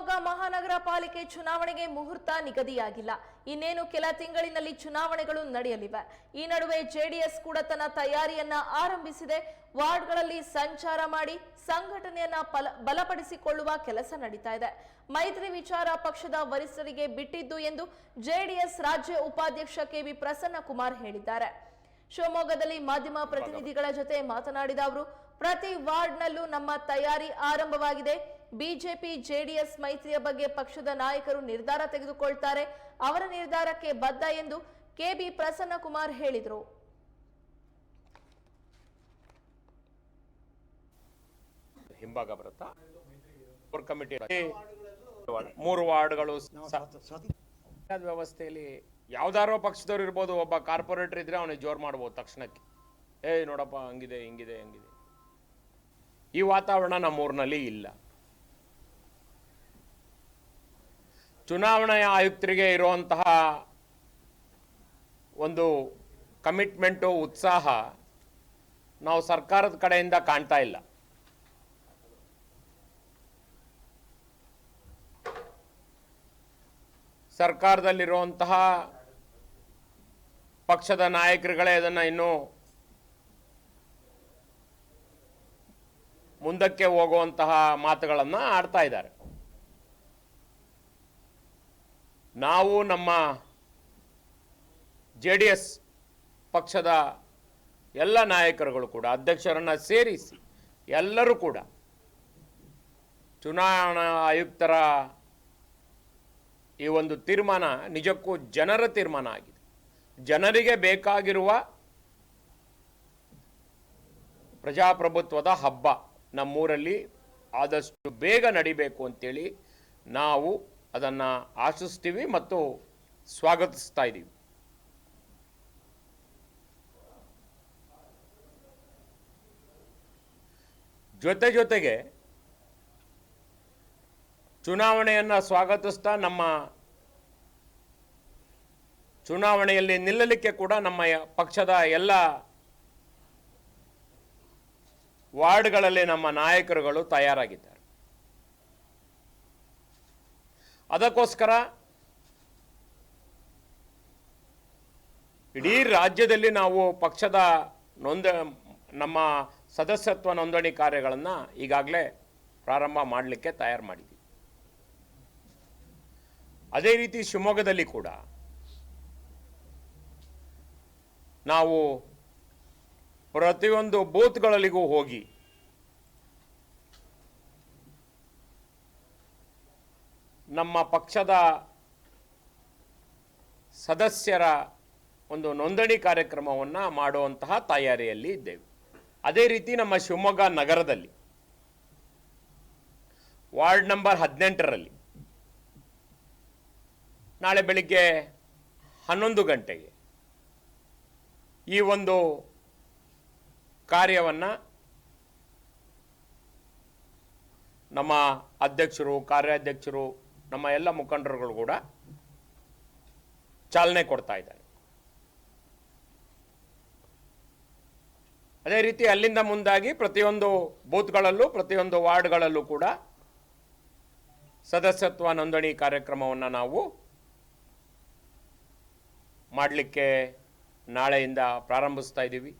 ಶಿವಮೊಗ್ಗ ಮಹಾನಗರ ಪಾಲಿಕೆ ಚುನಾವಣೆಗೆ ಮುಹೂರ್ತ ನಿಗದಿಯಾಗಿಲ್ಲ. ಇನ್ನೇನು ಕೆಲ ತಿಂಗಳಿನಲ್ಲಿ ಚುನಾವಣೆಗಳು ನಡೆಯಲಿವೆ. ಈ ನಡುವೆ ಜೆಡಿಎಸ್ ಕೂಡ ತನ್ನ ತಯಾರಿಯನ್ನ ಆರಂಭಿಸಿದೆ. ವಾರ್ಡ್ಗಳಲ್ಲಿ ಸಂಚಾರ ಮಾಡಿ ಸಂಘಟನೆಯನ್ನ ಬಲ- ಬಲಪಡಿಸಿಕೊಳ್ಳುವ ಕೆಲಸ ನಡೀತಾ ಇದೆ. ಮೈತ್ರಿ ವಿಚಾರ ಪಕ್ಷದ ವರಿಷ್ಠರಿಗೆ ಬಿಟ್ಟಿದ್ದು ಎಂದು ಜೆಡಿಎಸ್ ರಾಜ್ಯ ಉಪಾಧ್ಯಕ್ಷ ಕೆವಿ ಪ್ರಸನ್ನ ಕುಮಾರ್ ಹೇಳಿದ್ದಾರೆ. ಶಿವಮೊಗ್ಗದಲ್ಲಿ ಮಾಧ್ಯಮ ಪ್ರತಿನಿಧಿಗಳ ಜೊತೆ ಮಾತನಾಡಿದ ಅವರು ಪ್ರತಿ ವಾರ್ಡ್ನಲ್ಲೂ ನಮ್ಮ ತಯಾರಿ ಆರಂಭವಾಗಿದೆ. ಬಿಜೆಪಿ ಜೆಡಿಎಸ್ ಮೈತ್ರಿಯ ಬಗ್ಗೆ ಪಕ್ಷದ ನಾಯಕರು ನಿರ್ಧಾರ ತೆಗೆದುಕೊಳ್ತಾರೆ. ಅವರ ನಿರ್ಧಾರಕ್ಕೆ ಬದ್ಧ ಎಂದು ಕೆಬಿ ಪ್ರಸನ್ನ ಕುಮಾರ್ ಹೇಳಿದರು. ಹಿಂಭಾಗ ಬರುತ್ತಾ? ಕೋರ್ ಕಮಿಟಿ ಮೂರು ವಾರ್ಡ್ಗಳು ವ್ಯವಸ್ಥೆಯಲ್ಲಿ ಯಾವ್ದಾರೋ ಪಕ್ಷದವ್ರು ಇರ್ಬೋದು ಒಬ್ಬ ಕಾರ್ಪೊರೇಟರ್ ಇದ್ರೆ ಅವನಿಗೆ ಜೋರ್ ಮಾಡ್ಬೋದು ತಕ್ಷಣಕ್ಕೆ. ಏಯ್ ನೋಡಪ್ಪ ಹಂಗಿದೆ ಹಿಂಗಿದೆ ಹಂಗಿದೆ. ಈ ವಾತಾವರಣ ನಮ್ಮೂರಿನಲ್ಲಿ ಇಲ್ಲ. ಚುನಾವಣಾ ಆಯುಕ್ತರಿಗೆ ಇರುವಂತಹ ಒಂದು ಕಮಿಟ್ಮೆಂಟು ಉತ್ಸಾಹ ನಾವು ಸರ್ಕಾರದ ಕಡೆಯಿಂದ ಕಾಣ್ತಾ ಇಲ್ಲ. ಸರ್ಕಾರದಲ್ಲಿರುವಂತಹ ಪಕ್ಷದ ನಾಯಕರುಗಳೇ ಅದನ್ನು ಇನ್ನೂ ಮುಂದಕ್ಕೆ ಹೋಗುವಂತಹ ಮಾತುಗಳನ್ನು ಆಡ್ತಾ ಇದ್ದಾರೆ. ನಾವು ನಮ್ಮ ಜೆ ಡಿ ಎಸ್ ಪಕ್ಷದ ಎಲ್ಲ ನಾಯಕರುಗಳು ಕೂಡ, ಅಧ್ಯಕ್ಷರನ್ನು ಸೇರಿಸಿ ಎಲ್ಲರೂ ಕೂಡ ಚುನಾವಣಾ ಆಯುಕ್ತರ ಈ ಒಂದು ತೀರ್ಮಾನ ನಿಜಕ್ಕೂ ಜನರ ತೀರ್ಮಾನ ಆಗಿದೆ. ಜನರಿಗೆ ಬೇಕಾಗಿರುವ ಪ್ರಜಾಪ್ರಭುತ್ವದ ಹಬ್ಬ ನಮ್ಮೂರಲ್ಲಿ ಆದಷ್ಟು ಬೇಗ ನಡಿಬೇಕು ಅಂತೇಳಿ ನಾವು ಅದನ್ನು ಆಶಿಸ್ತೀವಿ ಮತ್ತು ಸ್ವಾಗತಿಸ್ತಾ ಇದ್ದೀವಿ ಜೊತೆ ಜೊತೆಗೆ ಚುನಾವಣೆಯನ್ನು ಸ್ವಾಗತಿಸ್ತಾ ನಮ್ಮ ಚುನಾವಣೆಯಲ್ಲಿ ನಿಲ್ಲಲಿಕ್ಕೆ ಕೂಡ ನಮ್ಮ ಪಕ್ಷದ ಎಲ್ಲ ವಾರ್ಡ್ಗಳಲ್ಲಿ ನಮ್ಮ ನಾಯಕರುಗಳು ತಯಾರಾಗಿದ್ದಾರೆ. ಅದಕ್ಕೋಸ್ಕರ ಇಡೀ ರಾಜ್ಯದಲ್ಲಿ ನಾವು ಪಕ್ಷದ ನೋಂದ ನಮ್ಮ ಸದಸ್ಯತ್ವ ನೋಂದಣಿ ಕಾರ್ಯಗಳನ್ನು ಈಗಾಗಲೇ ಪ್ರಾರಂಭ ಮಾಡಲಿಕ್ಕೆ ತಯಾರು ಮಾಡಿದ್ದೀವಿ ಅದೇ ರೀತಿ ಶಿವಮೊಗ್ಗದಲ್ಲಿ ಕೂಡ ನಾವು ಪ್ರತಿಯೊಂದು ಬೂತ್ಗಳಲ್ಲಿಗೂ ಹೋಗಿ ನಮ್ಮ ಪಕ್ಷದ ಸದಸ್ಯರ ಒಂದು ನೋಂದಣಿ ಕಾರ್ಯಕ್ರಮವನ್ನು ಮಾಡುವಂತಹ ತಯಾರಿಯಲ್ಲಿ ಇದ್ದೇವೆ. ಅದೇ ರೀತಿ ನಮ್ಮ ಶಿವಮೊಗ್ಗ ನಗರದಲ್ಲಿ ವಾರ್ಡ್ ನಂಬರ್ ಹದಿನೆಂಟರಲ್ಲಿ ನಾಳೆ ಬೆಳಿಗ್ಗೆ ಹನ್ನೊಂದು ಗಂಟೆಗೆ ಈ ಒಂದು ಕಾರ್ಯವನ್ನು ನಮ್ಮ ಅಧ್ಯಕ್ಷರು, ಕಾರ್ಯಾಧ್ಯಕ್ಷರು ನಮ್ಮ ಎಲ್ಲ ಮುಖಂಡರುಗಳು ಕೂಡ ಚಾಲನೆ ಕೊಡ್ತಾ ಇದ್ದಾರೆ. ಅದೇ ರೀತಿ ಅಲ್ಲಿಂದ ಮುಂದಾಗಿ ಪ್ರತಿಯೊಂದು ಬೂತ್ಗಳಲ್ಲೂ, ಪ್ರತಿಯೊಂದು ವಾರ್ಡ್ಗಳಲ್ಲೂ ಕೂಡ ಸದಸ್ಯತ್ವ ನೋಂದಣಿ ಕಾರ್ಯಕ್ರಮವನ್ನು ನಾವು ಮಾಡಲಿಕ್ಕೆ ನಾಳೆಯಿಂದ ಪ್ರಾರಂಭಿಸ್ತಾ ಇದ್ದೀವಿ.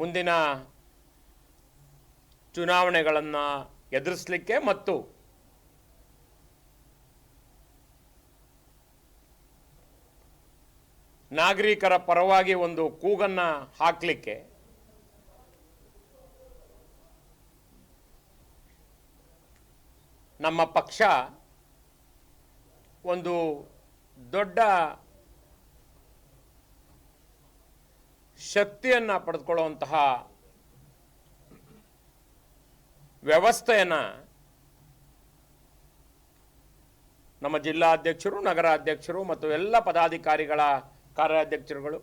ಮುಂದಿನ ಚುನಾವಣೆಗಳನ್ನು ಎದುರಿಸಲಿಕ್ಕೆ ಮತ್ತು ನಾಗರಿಕರ ಪರವಾಗಿ ಒಂದು ಕೂಗನ್ನು ಹಾಕಲಿಕ್ಕೆ ನಮ್ಮ ಪಕ್ಷ ಒಂದು ದೊಡ್ಡ ಶಕ್ತಿಯನ್ನು ಪಡೆದುಕೊಳ್ಳುವಂತಹ ವ್ಯವಸ್ಥೆಯನ್ನು ನಮ್ಮ ಜಿಲ್ಲಾಧ್ಯಕ್ಷರು, ನಗರಾಧ್ಯಕ್ಷರು ಮತ್ತು ಎಲ್ಲ ಪದಾಧಿಕಾರಿಗಳ ಕಾರ್ಯಾಧ್ಯಕ್ಷರುಗಳು,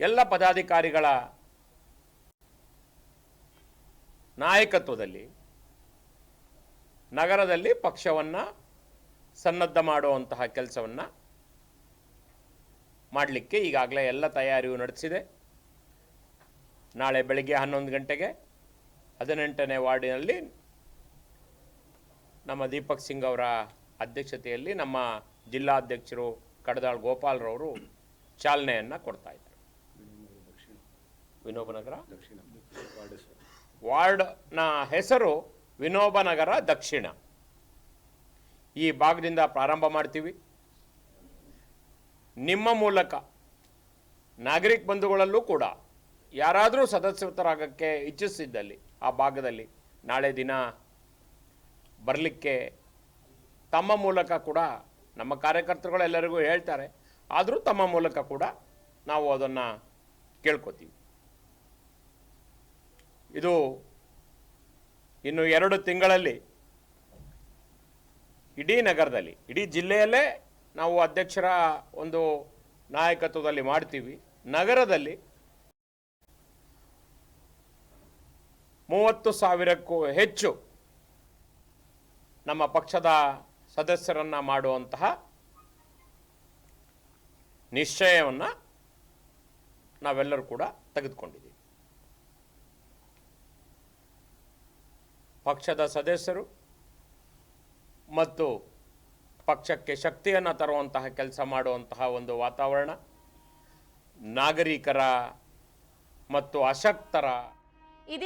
ಎಲ್ಲ ಪದಾಧಿಕಾರಿಗಳ ನಾಯಕತ್ವದಲ್ಲಿ ನಗರದಲ್ಲಿ ಪಕ್ಷವನ್ನು ಸನ್ನದ್ಧ ಮಾಡುವಂತಹ ಕೆಲಸವನ್ನು ಮಾಡಲಿಕ್ಕೆ ಈಗಾಗಲೇ ಎಲ್ಲ ತಯಾರಿಯು ನಡೆಸಿದೆ. ನಾಳೆ ಬೆಳಗ್ಗೆ ಹನ್ನೊಂದು ಗಂಟೆಗೆ ಹದಿನೆಂಟನೇ ವಾರ್ಡಿನಲ್ಲಿ ನಮ್ಮ ದೀಪಕ್ ಸಿಂಗ್ ಅವರ ಅಧ್ಯಕ್ಷತೆಯಲ್ಲಿ ನಮ್ಮ ಜಿಲ್ಲಾಧ್ಯಕ್ಷರು ಕಡದಾಳ್ ಗೋಪಾಲ್ರವರು ಚಾಲನೆಯನ್ನು ಕೊಡ್ತಾ ಇದ್ದಾರೆ. ವಿನೋಬನಗರ ವಾರ್ಡ್ನ ಹೆಸರು ವಿನೋಬನಗರ ದಕ್ಷಿಣ. ಈ ಭಾಗದಿಂದ ಪ್ರಾರಂಭ ಮಾಡ್ತೀವಿ. ನಿಮ್ಮ ಮೂಲಕ ನಾಗರಿಕ ಬಂಧುಗಳಲ್ಲೂ ಕೂಡ ಯಾರಾದರೂ ಸದಸ್ಯತರಾಗಕ್ಕೆ ಇಚ್ಛಿಸಿದ್ದಲ್ಲಿ ಆ ಭಾಗದಲ್ಲಿ ನಾಳೆ ದಿನ ಬರಲಿಕ್ಕೆ ತಮ್ಮ ಮೂಲಕ ಕೂಡ ನಮ್ಮ ಕಾರ್ಯಕರ್ತರುಗಳು ಎಲ್ಲರಿಗೂ ಹೇಳ್ತಾರೆ. ಆದರೂ ತಮ್ಮ ಮೂಲಕ ಕೂಡ ನಾವು ಅದನ್ನು ಕೇಳ್ಕೊತೀವಿ. ಇದು ಇನ್ನು ಎರಡು ತಿಂಗಳಲ್ಲಿ ಇಡೀ ನಗರದಲ್ಲಿ, ಇಡೀ ಜಿಲ್ಲೆಯಲ್ಲೇ ನಾವು ಅಧ್ಯಕ್ಷರ ಒಂದು ನಾಯಕತ್ವದಲ್ಲಿ ಮಾಡ್ತೀವಿ. ನಗರದಲ್ಲಿ ಮೂವತ್ತು ಸಾವಿರಕ್ಕೂ ಹೆಚ್ಚು ನಮ್ಮ ಪಕ್ಷದ ಸದಸ್ಯರನ್ನು ಮಾಡುವಂತಹ ನಿಶ್ಚಯವನ್ನು ನಾವೆಲ್ಲರೂ ಕೂಡ ತೆಗೆದುಕೊಂಡಿದ್ದೀವಿ. ಪಕ್ಷದ ಸದಸ್ಯರು ಮತ್ತು ಪಕ್ಷಕ್ಕೆ ಶಕ್ತಿಯನ್ನು ತರುವಂತಹ ಕೆಲಸ ಮಾಡುವಂತಹ ಒಂದು ವಾತಾವರಣ, ನಾಗರಿಕರ ಮತ್ತು ಅಶಕ್ತರ